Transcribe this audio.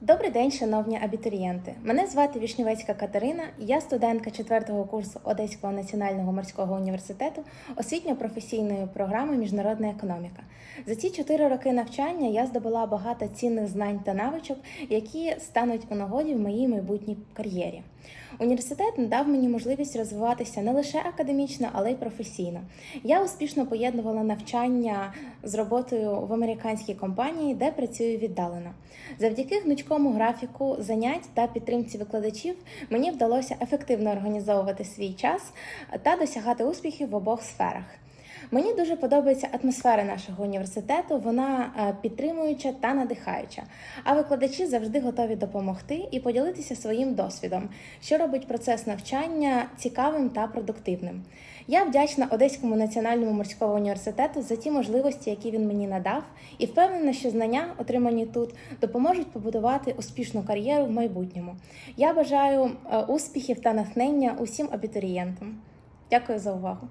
Добрий день, шановні абітурієнти. Мене звати Вішнівецька Катерина. Я студентка 4-го курсу Одеського національного морського університету освітньо-професійної програми Міжнародна економіка. За ці 4 роки навчання я здобула багато цінних знань та навичок, які стануть у нагоді в моїй майбутній кар'єрі. Університет надав мені можливість розвиватися не лише академічно, але й професійно. Я успішно поєднувала навчання з роботою в американській компанії, де працюю віддалено. Завдяки гнучкому графіку занять та підтримці викладачів мені вдалося ефективно організовувати свій час та досягати успіхів в обох сферах. Мені дуже подобається атмосфера нашого університету. Вона е, підтримуюча та надихаюча. А викладачі завжди готові допомогти і поділитися своїм досвідом, що робить процес навчання цікавим та продуктивним. Я вдячна Одеському національному морському університету за ті можливості, які він мені надав, і впевнена, що знання, отримані тут, допоможуть побудувати успішну кар'єру в майбутньому. Я бажаю е, успіхів та натхнення усім абітурієнтам. Дякую за увагу.